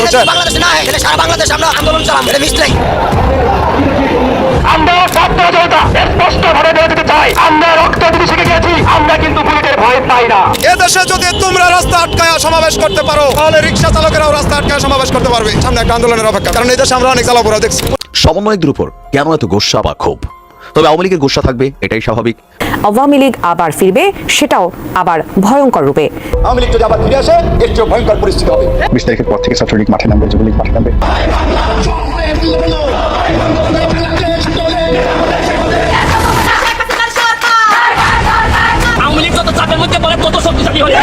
বাংলাদেশ বাংলাদেশ না এখানে সারা বাংলাদেশ আমরা আন্দোলন চালাম এটা মিস্টেক আমরা ছাত্র জনতা স্পষ্ট ভাবে বলে দিতে চাই আমরা রক্ত দিতে শিখে গেছি আমরা কিন্তু বুলেটের ভয় পাই না। এদেশে যদি তোমরা রাস্তা আটকায় সমাবেশ করতে পারো তাহলে রিক্সা চালকেরাও রাস্তা আটকায় সমাবেশ করতে পারবে। সামনে একটা আন্দোলনের অপেক্ষা। কারণ এই দেশে আমরা অনেক দেখছি। সমন্বয়কদের উপর কেন এত গোসা বা ক্ষোভ? তবে আওয়ামী লীগের গুসা থাকবে এটাই স্বাভাবিক। আওয়ামী লীগ আবার ফিরবে সেটাও আবার ভয়ঙ্কর রূপে। আওয়ামী লীগ যদি আবার ফিরে আসে এর চেয়ে ভয়ঙ্কর পরিস্থিতি হবে। বিশ তারিখের পর থেকে ছাত্রলীগ মাঠে নামবে যুবলীগ মাঠে নামবে। মধ্যে পড়ে তত শক্তিশালী হয়ে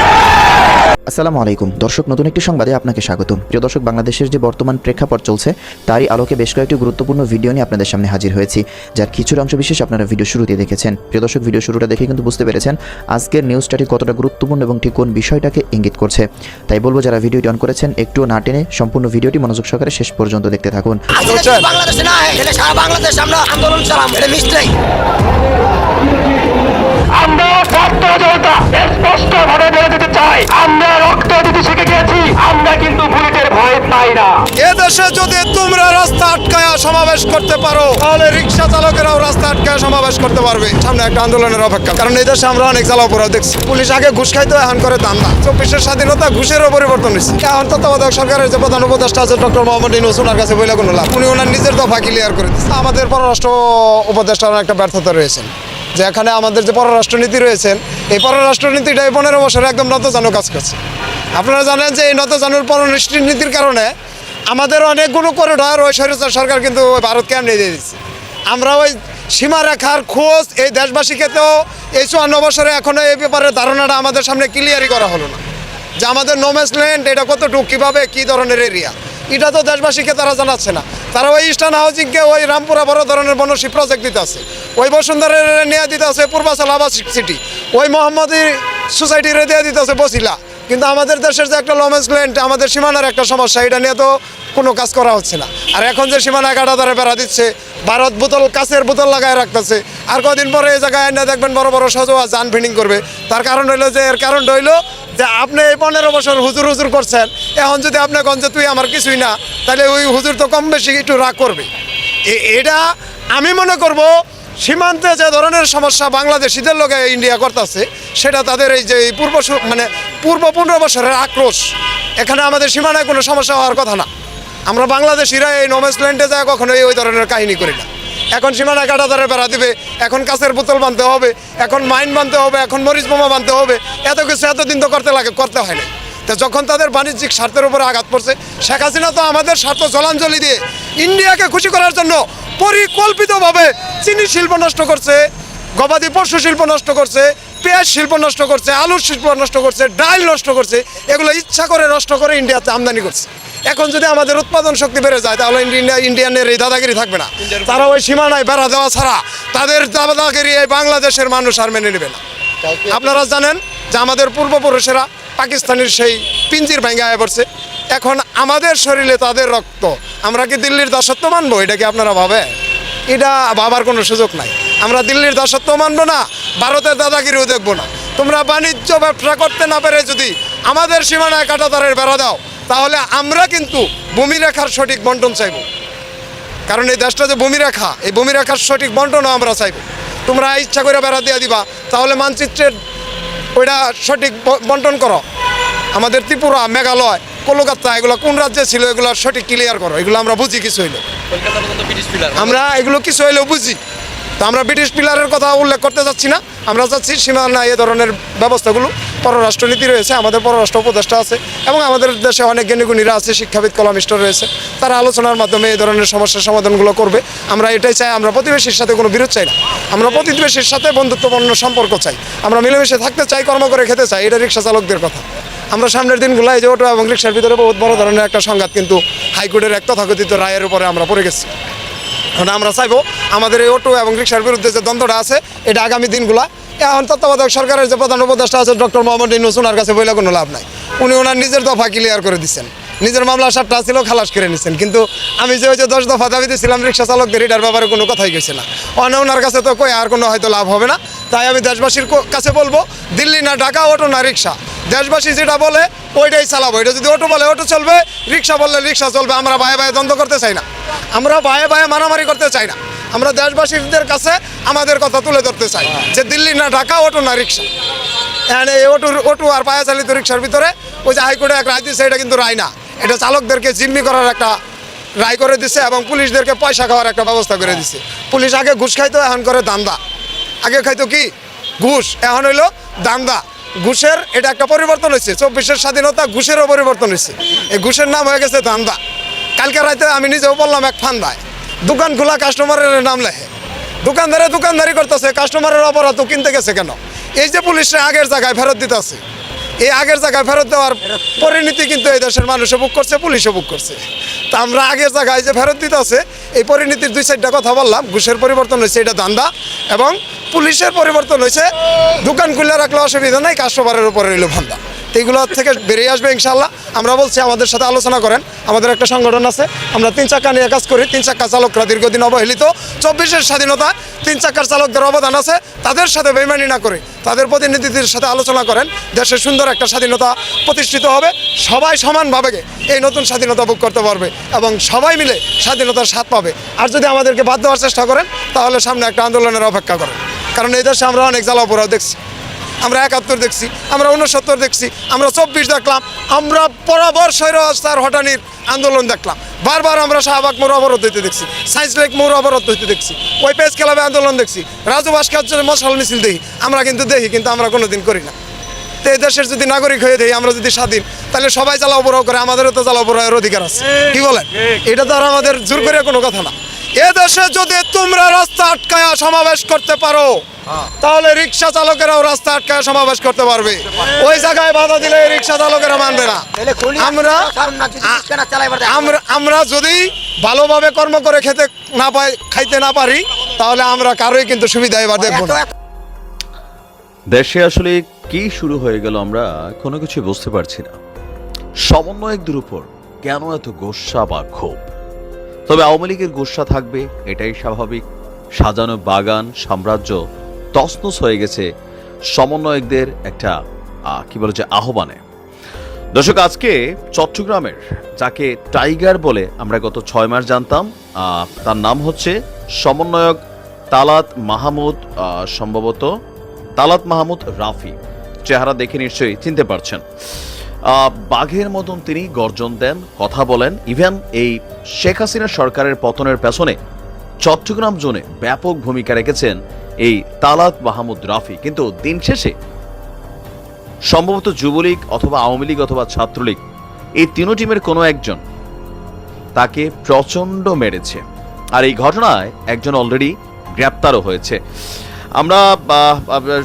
আসসালামু আলাইকুম। দর্শক নতুন একটি সংবাদে আপনাকে স্বাগতম। প্রিয় দর্শক বাংলাদেশের যে বর্তমান প্রেক্ষাপট চলছে তারই আলোকে বেশ কয়েকটি গুরুত্বপূর্ণ ভিডিও নিয়ে আপনাদের সামনে হাজির হয়েছি যার কিছুর অংশ বিশেষ আপনারা ভিডিও শুরুতে দেখেছেন। প্রিয় দর্শক ভিডিও শুরুটা দেখে কিন্তু বুঝতে পেরেছেন আজকের নিউজটাটি কতটা গুরুত্বপূর্ণ এবং ঠিক কোন বিষয়টাকে ইঙ্গিত করছে। তাই বলব যারা ভিডিওটি অন করেছেন একটুও না টেনে সম্পূর্ণ ভিডিওটি মনোযোগ সহকারে শেষ পর্যন্ত দেখতে থাকুন। বাংলাদেশ না এখানে সারা বাংলাদেশ আমরা আন্দোলন চালাম এটা মিস্টেক আমরা ছাত্র জনতা স্পষ্ট ভাবে বলে দিতে চাই আমরা রক্ত দিতে শিখে গেছি আমরা কিন্তু বুলেটের পাই না। এদেশে যদি তোমরা রাস্তা আটকায় সমাবেশ করতে পারো, তাহলে রিক্সা চালকেরাও রাস্তা আটকায় সমাবেশ করতে পারবে। সামনে একটা আন্দোলনের অপেক্ষা। কারণ এই দেশে আমরা অনেক চালাপোড়া দেখছি। পুলিশ আগে ঘুষ খাইতো, এখন করে দান্দা চব্বিশের স্বাধীনতা ঘুষেরও পরিবর্তন হয়েছে। এখন তত্ত্বাবধায়ক সরকারের যে প্রধান উপদেষ্টা আছে ডক্টর মোহাম্মদ ইউনুস ওনার কাছে বইলে কোনো লাভ? উনি ওনার নিজের দফা ক্লিয়ার করে দিচ্ছে আমাদের পররাষ্ট্র উপদেষ্টার একটা ব্যর্থতা রয়েছেন যে এখানে আমাদের যে পররাষ্ট্রনীতি রয়েছেন এই পররাষ্ট্রনীতিটা পনেরো বছরে একদম নতজানু কাজ করছে। আপনারা জানেন যে এই নতজানুর নীতির কারণে আমাদের অনেকগুলো করিডর ওই স্বৈরাচার সরকার কিন্তু ভারতকে এমনি দিয়ে দিচ্ছে। আমরা ওই সীমারেখার খোঁজ এই দেশবাসীকে তো এই চুয়ান্ন বছরে এখনও এই ব্যাপারে ধারণাটা আমাদের সামনে ক্লিয়ারই করা হলো না। যে আমাদের নোমেস ল্যান্ড এটা কতটুকু, কীভাবে, কী ধরনের এরিয়া এটা তো দেশবাসীকে তারা জানাচ্ছে না। তারা ওই ইস্টার্ন হাউজিংকে ওই রামপুরা বড় ধরনের বনশী প্রজেক্ট দিতে আছে। ওই বসুন্ধরের নিয়ে দিতে আছে, পূর্বাচল আবাসিক সিটি ওই মোহাম্মদী সোসাইটির দিয়ে দিতে আছে বসিলা। কিন্তু আমাদের দেশের যে একটা লমেন্স ল্যান্ড আমাদের সীমানার একটা সমস্যা, এটা নিয়ে তো কোনো কাজ করা হচ্ছে না। আর এখন যে সীমানা কাটা ধরে বেড়া দিচ্ছে, ভারত বোতল, কাছের বোতল লাগায় রাখতেছে। আর কদিন পরে এই জায়গায় এনে দেখবেন বড় বড় সজোয়া যান ফিনিং করবে। তার কারণ হইল যে, এর কারণ হইল যে, আপনি এই পনেরো বছর হুজুর হুজুর করছেন, এখন যদি আপনি কন যে, তুই আমার কিছুই না, তাহলে ওই হুজুর তো কম বেশি একটু রাগ করবে। এটা আমি মনে করব সীমান্তে যে ধরনের সমস্যা বাংলাদেশিদের লোকে ইন্ডিয়া করতেছে, সেটা তাদের এই যে পূর্ব মানে পূর্ব পনেরো বছরের আক্রোশ। এখানে আমাদের সীমানায় কোনো সমস্যা হওয়ার কথা না। আমরা বাংলাদেশিরা এই নোমেস ল্যান্ডে যায় কখনো ওই ধরনের কাহিনী করি না। এখন সীমানা কাটা ধরে বেড়া দিবে, এখন কাছের বোতল বানতে হবে, এখন মাইন বানতে হবে, এখন মরিচ বোমা বানতে হবে, এত কিছু এতদিন তো করতে লাগে, করতে হয় না তো যখন তাদের বাণিজ্যিক স্বার্থের উপরে আঘাত পড়ছে, শেখ হাসিনা তো আমাদের স্বার্থ জলাঞ্জলি দিয়ে ইন্ডিয়াকে খুশি করার জন্য পরিকল্পিতভাবে চিনি শিল্প নষ্ট করছে গবাদি পশু শিল্প নষ্ট করছে পেঁয়াজ শিল্প নষ্ট করছে আলুর শিল্প নষ্ট করছে ডাল নষ্ট করছে এগুলো ইচ্ছা করে নষ্ট করে ইন্ডিয়াতে আমদানি করছে। এখন যদি আমাদের উৎপাদন শক্তি বেড়ে যায় তাহলে ইন্ডিয়া ইন্ডিয়ানের এই দাদাগিরি থাকবে না। তারা ওই সীমানায় বেড়া দেওয়া ছাড়া তাদের দাদাগিরি এই বাংলাদেশের মানুষ আর মেনে নেবে না। আপনারা জানেন যে আমাদের পূর্বপুরুষেরা পাকিস্তানের সেই পিঞ্জির ভেঙে পড়ছে এখন আমাদের শরীরে তাদের রক্ত, আমরা কি দিল্লির দাসত্ব মানবো? এটা কি আপনারা ভাবে এটা ভাবার কোনো সুযোগ নাই। আমরা দিল্লির দাসত্ব মানবো না, ভারতের দাদাগিরিও দেখব না। তোমরা বাণিজ্য ব্যবসা করতে না পেরে যদি আমাদের সীমানায় কাটাতারের বেড়া দাও, তাহলে আমরা কিন্তু ভূমিরেখার সঠিক বন্টন চাইব। কারণ এই দেশটা যে ভূমিরেখা, এই ভূমিরেখার সঠিক বন্টনও আমরা চাইব। তোমরা ইচ্ছা করে বেড়া দিয়ে দিবা, তাহলে মানচিত্রের ওইটা সঠিক বন্টন করো। আমাদের ত্রিপুরা, মেঘালয় কলকাতা এগুলো কোন রাজ্যে ছিল এগুলো সঠিক ক্লিয়ার করো এগুলো আমরা বুঝি কিছু হইল। আমরা এগুলো কিছু হইলেও বুঝি। তো আমরা ব্রিটিশ পিলারের কথা উল্লেখ করতে চাচ্ছি না। আমরা যাচ্ছি সীমানা এ ধরনের ব্যবস্থাগুলো। পররাষ্ট্রনীতি রয়েছে, আমাদের পররাষ্ট্র উপদেষ্টা আছে এবং আমাদের দেশে অনেক জ্ঞানীগুণীরা আছে, শিক্ষাবিদ কলামিষ্ট রয়েছে। তারা আলোচনার মাধ্যমে এই ধরনের সমস্যার সমাধানগুলো করবে। আমরা এটাই চাই, আমরা প্রতিবেশীর সাথে কোনো বিরোধ চাই না। আমরা প্রতিবেশীর সাথে বন্ধুত্বপূর্ণ সম্পর্ক চাই। আমরা মিলেমিশে থাকতে চাই, কর্ম করে খেতে চাই, এটা রিক্সা চালকদের কথা। আমরা সামনের দিনগুলো এই যে অটো এবং রিক্সার ভিতরে বহুত বড় ধরনের একটা সংঘাত কিন্তু হাইকোর্টের এক তথাকথিত রায়ের উপরে আমরা পড়ে গেছি। এখন আমরা চাইব আমাদের এই অটো এবং রিক্সার বিরুদ্ধে যে দ্বন্দ্বটা আছে, এটা আগামী দিনগুলা। এখন তত্ত্বাবধায়ক সরকারের যে প্রধান উপদেষ্টা আছে ডক্টর মোহাম্মদ ইনুস ওনার কাছে বইলে কোনো লাভ নাই। উনি ওনার নিজের দফা ক্লিয়ার করে দিচ্ছেন নিজের মামলা সাতটা ছিল, খালাস করে নিচ্ছেন কিন্তু আমি যে ওই যে দশ দফা দাবি দিয়েছিলাম রিক্সা চালকদের, এটার ব্যাপারে কোনো কথাই গেছে না। অন্য ওনার কাছে তো কই আর কোনো হয়তো লাভ হবে না। তাই আমি দেশবাসীর কাছে বলব, দিল্লি না ঢাকা, অটো না রিক্সা। দেশবাসী যেটা বলে, ওইটাই চালাবো। এটা যদি অটো বলে, অটো চলবে, রিক্সা বললে রিক্সা চলবে, আমরা বায়ে বায়ে দ্বন্দ্ব করতে চাই না। আমরা বায়ে বায়ে মারামারি করতে চাই না। আমরা দেশবাসীদের কাছে আমাদের কথা তুলে ধরতে চাই যে দিল্লি না ঢাকা, অটো না রিক্সা। এই অটো অটো আর পায়া চালিত রিক্সার ভিতরে ওই যে হাইকোর্টে এক রায় দিচ্ছে এটা কিন্তু রায় না। এটা চালকদেরকে জিম্মি করার একটা রায় করে দিছে এবং পুলিশদেরকে পয়সা খাওয়ার একটা ব্যবস্থা করে দিছে। পুলিশ আগে ঘুষ খাইতো, এখন করে দান্দা। আগে খাইতো কি? ঘুষ। এখন হইল দান্দা ঘুষের এটা একটা পরিবর্তন হয়েছে চব্বিশের স্বাধীনতা ঘুষেরও পরিবর্তন হয়েছে এই ঘুষের নাম হয়ে গেছে দান্দা কালকে রাতে আমি নিজেও বললাম এক ফান্দায় দোকান খোলা কাস্টমারের নাম লেখে। দোকানদারে দোকানদারি করতেছে কাস্টমারের অপরাধ কিনতে গেছে কেন? এই যে পুলিশরা আগের জায়গায় ফেরত দিতেছে, এই আগের জায়গায় ফেরত দেওয়ার পরিণতি কিন্তু এই দেশের মানুষও বুক করছে, পুলিশও বুক করছে। তা আমরা আগের জায়গায় যে ফেরত দিতেছে, এই পরিণতির দুই চারটা কথা বললাম, ঘুষের পরিবর্তন হয়েছে, এটা দান্দা এবং পুলিশের পরিবর্তন হয়েছে। দোকান খুলে রাখলে অসুবিধা নাই, কাস্টমারের উপরে রইল ভান্দা এইগুলো থেকে বেরিয়ে আসবে ইনশাল্লাহ আমরা বলছি, আমাদের সাথে আলোচনা করেন। আমাদের একটা সংগঠন আছে। আমরা তিন চাক্কা নিয়ে কাজ করি। তিন চাক্কা চালকরা দীর্ঘদিন অবহেলিত। চব্বিশের স্বাধীনতা, তিন চাক্কার চালকদের অবদান আছে। তাদের সাথে বেমানি না করে তাদের প্রতিনিধিদের সাথে আলোচনা করেন। দেশের সুন্দর একটা স্বাধীনতা প্রতিষ্ঠিত হবে। সবাই সমানভাবে এই নতুন স্বাধীনতা ভোগ করতে পারবে এবং সবাই মিলে স্বাধীনতার স্বাদ পাবে। আর যদি আমাদেরকে বাদ দেওয়ার চেষ্টা করেন, তাহলে সামনে একটা আন্দোলনের অপেক্ষা করেন। কারণ এই দেশে আমরা অনেক জ্বালা পোড়াও দেখছি। আমরা একাত্তর দেখছি আমরা উনসত্তর দেখছি আমরা চব্বিশ দেখলাম আমরা বরাবর স্বৈরাচার হটানির আন্দোলন দেখলাম। বারবার আমরা শাহবাগ মোড় অবরোধ হইতে দেখছি সায়েন্স লেক মোড় অবরোধ হইতে দেখছি ওই পেজ ক্লাবে আন্দোলন দেখছি রাজু ভাস্কর্যের মশাল মিছিল দেখি আমরা কিন্তু দেখি কিন্তু আমরা কোনোদিন করি না। তো এই দেশের যদি নাগরিক হয়ে দেই আমরা যদি স্বাধীন তাহলে সবাই জ্বালাও পোড়াও করে আমাদেরও তো জ্বালাও পোড়াওয়ের অধিকার আছে। কি বলেন? এটা তো আর আমাদের জোর করে কোনো কথা না। এ দেশে যদি তোমরা রাস্তা আটকায়া সমাবেশ করতে পারো তাহলে রিক্সা চালকেরাও রাস্তা আটকায় সমাবেশ করতে পারবে। ওই জায়গায় বাধা দিলে রিক্সা চালকেরা মানবে না। আমরা। আমরা আমরা যদি ভালোভাবে কর্ম করে খেতে না পাই খাইতে না পারি তাহলে আমরা কারোই কিন্তু সুবিধা এবার দেখব না। দেশে আসলে কি শুরু হয়ে গেল আমরা কোনো কিছু বুঝতে পারছি না। সমন্বয়কদের উপর কেন এত গোস্বা বা ক্ষোভ? তবে আওয়ামী লীগের গোস্বা থাকবে, এটাই স্বাভাবিক। সাজানো বাগান, সাম্রাজ্য তসনস হয়ে গেছে সমন্বয়কদের একটা কি বলে যে আহ্বানে। দর্শক, আজকে চট্টগ্রামের, যাকে টাইগার বলে আমরা গত ছয় মাস জানতাম তার নাম হচ্ছে সমন্বয়ক তালাত মাহমুদ সম্ভবত তালাত মাহমুদ রাফি। চেহারা দেখে নিশ্চয়ই চিনতে পারছেন। বাঘের মতন তিনি গর্জন দেন, কথা বলেন। ইভেন এই শেখ হাসিনা সরকারের পতনের পেছনে চট্টগ্রাম জোনে ব্যাপক ভূমিকা রেখেছেন এই তালাত মাহমুদ রাফি। কিন্তু দিন শেষে সম্ভবত যুবলীগ অথবা আওয়ামী লীগ অথবা ছাত্রলীগ এই তিনো টিমের কোনো একজন তাকে প্রচণ্ড মেরেছে। আর এই ঘটনায় একজন অলরেডি গ্রেপ্তারও হয়েছে। আমরা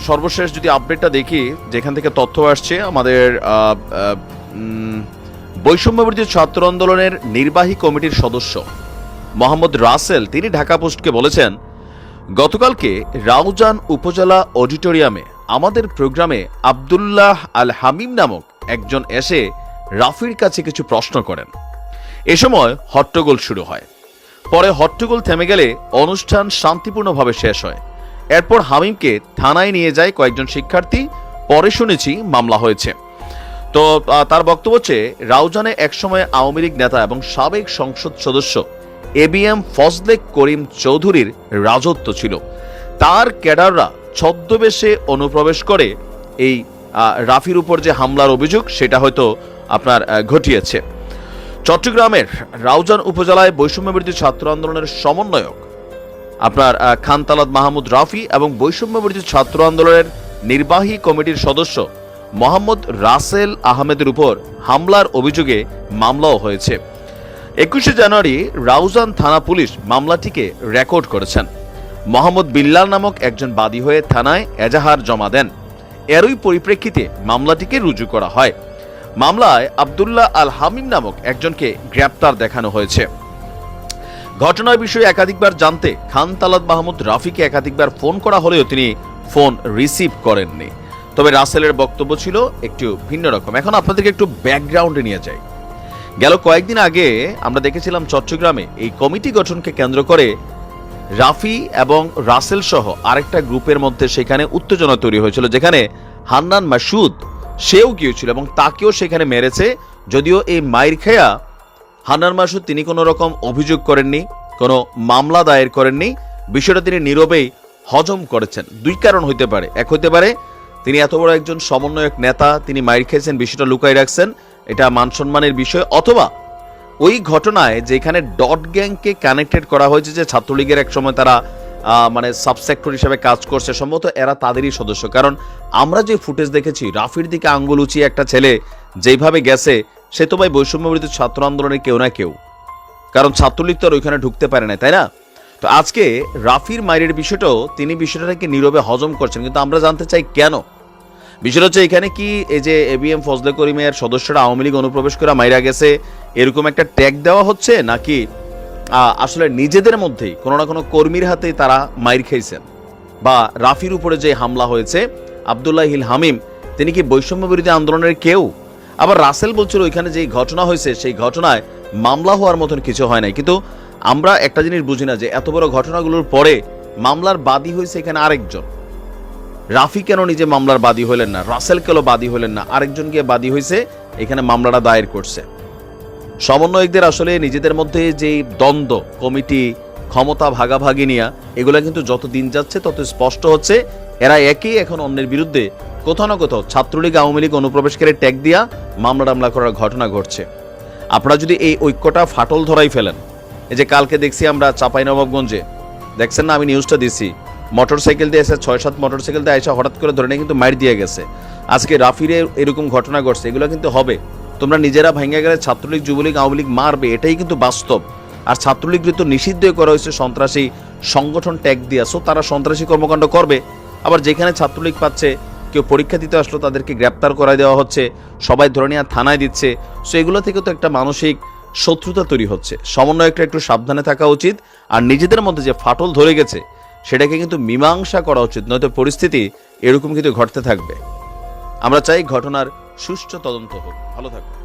সর্বশেষ যদি আপডেটটা দেখি, যেখান থেকে তথ্য আসছে, আমাদের বৈষম্যবর্তী ছাত্র আন্দোলনের নির্বাহী কমিটির সদস্য মোহাম্মদ রাসেল, তিনি ঢাকা পোস্টকে বলেছেন, গতকালকে রাউজান উপজেলা অডিটোরিয়ামে আমাদের প্রোগ্রামে আব্দুল্লাহ আল হামিম নামক একজন এসে রাফির কাছে কিছু প্রশ্ন করেন। এ সময় হট্টগোল শুরু হয়। পরে হট্টগোল থেমে গেলে অনুষ্ঠান শান্তিপূর্ণভাবে শেষ হয়। এরপর হামিমকে থানায় নিয়ে যায় কয়েকজন শিক্ষার্থী। পরে শুনেছি মামলা হয়েছে। তো তার বক্তব্য হচ্ছে, রাউজানে একসময় আওয়ামী লীগ নেতা এবং সাবেক সংসদ সদস্য এবিএম ফজলে করিম চৌধুরীর রাজত্ব ছিল। তার ক্যাডাররা ছদ্মবেশে অনুপ্রবেশ করে এই রাফির উপর যে হামলার অভিযোগ, সেটা হয়তো আপনার ঘটিয়েছে। চট্টগ্রামের রাউজান উপজেলায় বৈষম্যবিরোধী ছাত্র আন্দোলনের সমন্বয়ক আপনার আহ, খানতালাদ মাহমুদ রাফি এবং বৈষম্যবিরোধী ছাত্র আন্দোলনের নির্বাহী কমিটির সদস্য মোহাম্মদ রাসেল আহমেদের উপর হামলার অভিযোগে মামলাও হয়েছে। একুশে জানুয়ারি রাউজান থানা পুলিশ মামলাটিকে রেকর্ড করেছেন। মোহাম্মদ বিল্লাল নামক একজন বাদী হয়ে থানায় এজাহার জমা দেন। এরই পরিপ্রেক্ষিতে মামলাটিকে রুজু করা হয়। মামলায় আব্দুল্লাহ আল হামিম নামক একজনকে গ্রেপ্তার দেখানো হয়েছে। ঘটনার বিষয়ে একাধিকবার জানতে খান তালাত মাহমুদ রাফিকে একাধিকবার ফোন করা হলেও তিনি ফোন রিসিভ করেননি। তবে রাসেলের বক্তব্য ছিল একটু ভিন্ন রকম। এখন আপনাদেরকে একটু ব্যাকগ্রাউন্ডে নিয়ে যাই। গেল কয়েকদিন আগে আমরা দেখেছিলাম চট্টগ্রামে এই কমিটি গঠনকে কেন্দ্র করে রাফি এবং রাসেল সহ আরেকটা গ্রুপের মধ্যে সেখানে উত্তেজনা তৈরি হয়েছিল, যেখানে হান্নান মাসুদ সেও গিয়েছিল এবং তাকেও সেখানে মেরেছে। যদিও এই মাইর খেয়া হান্নান মাসুদ তিনি কোনো রকম অভিযোগ করেননি, কোনো মামলা দায়ের করেননি। বিষয়টা তিনি নীরবেই হজম করেছেন। দুই কারণ হইতে পারে। এক হইতে পারে, তিনি এত বড় একজন সমন্বয়ক নেতা, তিনি মাইর খেয়েছেন, বিষয়টা লুকাই রাখছেন, এটা মান সম্মানের বিষয়। অথবা ওই ঘটনায় যেখানে ডট গ্যাংকে কানেক্টেড করা হয়েছে যে ছাত্রলীগের এক সময় তারা মানে সাবসেক্টর হিসেবে কাজ করছে, সম্ভবত এরা তাদেরই সদস্য। কারণ আমরা যে ফুটেজ দেখেছি, রাফির দিকে আঙ্গুল উঁচিয়ে একটা ছেলে যেভাবে গেছে সে তো ভাই বৈষম্য ছাত্র আন্দোলনের কেউ না কেউ। কারণ ছাত্রলীগ তো আর ওইখানে ঢুকতে পারে না, তাই না? তো আজকে রাফির মায়ের বিষয়টাও তিনি বিষয়টাকে নীরবে হজম করছেন, কিন্তু আমরা জানতে চাই কেন? বিষয়টা হচ্ছে এখানে কি এই যে এবিএম ফজলে করিমের সদস্যরা আওয়ামী লীগ অনুপ্রবেশ করে মাইরা গেছে, এরকম একটা ট্যাগ দেওয়া হচ্ছে নাকি আসলে নিজেদের মধ্যেই কোনো না কোনো কর্মীর হাতে তারা মাইর খেয়েছেন? বা রাফির উপরে যে হামলা হয়েছে, আবদুল্লাহ হিল হামিম, তিনি কি বৈষম্য বিরোধী আন্দোলনের কেউ? আবার রাসেল বলছিল ওইখানে যে ঘটনা হয়েছে, সেই ঘটনায় মামলা হওয়ার মতন কিছু হয় নাই। কিন্তু আমরা একটা জিনিস বুঝি না যে এত বড় ঘটনাগুলোর পরে মামলার বাদী হয়েছে এখানে আরেকজন। রাফি কেন নিজে মামলার বাদী হলেন না? রাসেল কেন বাদী হলেন না? আরেকজন গিয়ে বাদী হয়েছে, এখানে মামলাটা দায়ের করছে। সমন্বয়কদের আসলে নিজেদের মধ্যে যে দ্বন্দ্ব, কমিটি, ক্ষমতা ভাগাভাগি নিয়ে, এগুলো কিন্তু যত দিন যাচ্ছে তত স্পষ্ট হচ্ছে। এরা একই এখন অন্যের বিরুদ্ধে কোথাও না কোথাও ছাত্রলীগ, আওয়ামী লীগ অনুপ্রবেশকারী ট্যাগ দিয়া মামলা টামলা করার ঘটনা ঘটছে। আপনারা যদি এই ঐক্যটা ফাটল ধরাই ফেলেন, এই যে কালকে দেখছি আমরা চাঁপাইনবাবগঞ্জে, দেখছেন না আমি নিউজটা দিছি মোটরসাইকেল দিয়ে এসে ছয় সাত মোটরসাইকেল দিয়ে এসে হঠাৎ করে ধরে নিয়ে কিন্তু মাইর দিয়ে গেছে। আজকে রাফিরে এরকম ঘটনা ঘটছে, এগুলো কিন্তু হবে। তোমরা নিজেরা ভেঙে গেলে ছাত্রলীগ, যুবলীগ, আওয়ামী লীগ মারবে, এটাই কিন্তু বাস্তব। আর ছাত্রলীগ তো নিষিদ্ধ করা হয়েছে সন্ত্রাসী সংগঠন ট্যাগ দিয়ে সো তারা সন্ত্রাসী কর্মকাণ্ড করবে। আবার যেখানে ছাত্রলীগ পাচ্ছে কেউ পরীক্ষা দিতে আসলো, তাদেরকে গ্রেপ্তার করায় দেওয়া হচ্ছে, সবাই ধরে নিয়ে থানায় দিচ্ছে। সো এগুলো থেকে তো একটা মানসিক শত্রুতা তৈরি হচ্ছে। সমন্বয়কটা একটু সাবধানে থাকা উচিত, আর নিজেদের মধ্যে যে ফাটল ধরে গেছে, সেটাকে কিন্তু মীমাংসা করা উচিত, নয়তো পরিস্থিতি এরকম কিন্তু ঘটতে থাকবে। আমরা চাই ঘটনার সুষ্ঠু তদন্ত হোক। ভালো থাকবে